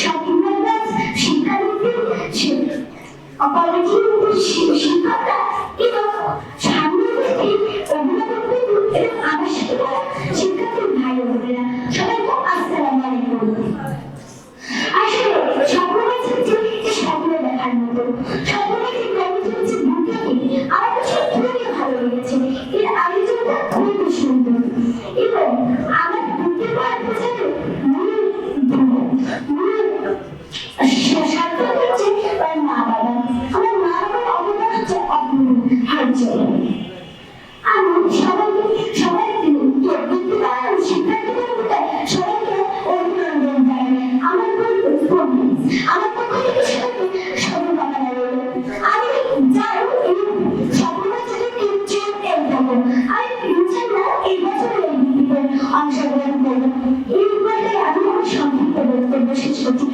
স্বপ্নবাজ শিক্ষানীতি শিক্ষকরা এবং সামনেবর্তী অভিভাবকবৃন্দ এবং আমার সাথে শিক্ষার্থী ভাই বোনেরা সবাইকে আসসালামু আলাইকুম আসলে স্বপ্নবাজ হচ্ছে স্বপ্ন দেখার ভালো লেগেছে এর আয়োজনটা খুবই সুন্দর এবং আর ইনশাল্লাহ এই বছর এই অংশগ্রহণ করবেন। এইবারে আমি আমার সংক্ষিপ্ত বক্তব্য শেষ করছি।